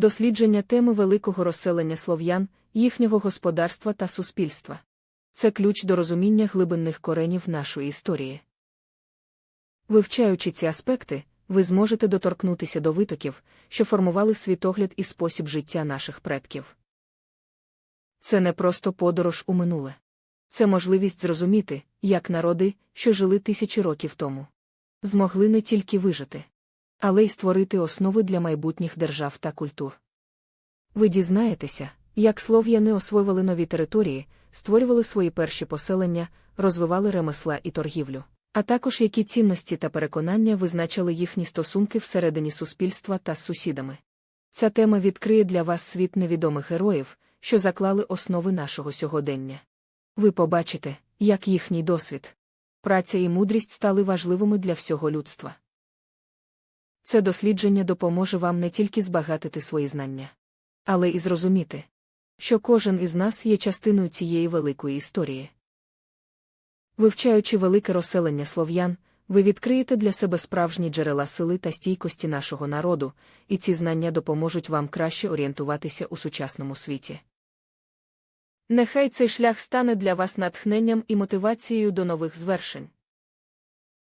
дослідження теми великого розселення слов'ян, їхнього господарства та суспільства. Це ключ до розуміння глибинних коренів нашої історії. Вивчаючи ці аспекти, ви зможете доторкнутися до витоків, що формували світогляд і спосіб життя наших предків. Це не просто подорож у минуле. Це можливість зрозуміти, як народи, що жили тисячі років тому, змогли не тільки вижити, але й створити основи для майбутніх держав та культур. Ви дізнаєтеся, як слов'яни освоювали нові території, створювали свої перші поселення, розвивали ремесла і торгівлю, а також які цінності та переконання визначали їхні стосунки всередині суспільства та з сусідами. Ця тема відкриє для вас світ невідомих героїв, що заклали основи нашого сьогодення. Ви побачите, як їхній досвід, праця і мудрість стали важливими для всього людства. Це дослідження допоможе вам не тільки збагатити свої знання, але і зрозуміти, що кожен із нас є частиною цієї великої історії. Вивчаючи велике розселення слов'ян, ви відкриєте для себе справжні джерела сили та стійкості нашого народу, і ці знання допоможуть вам краще орієнтуватися у сучасному світі. Нехай цей шлях стане для вас натхненням і мотивацією до нових звершень.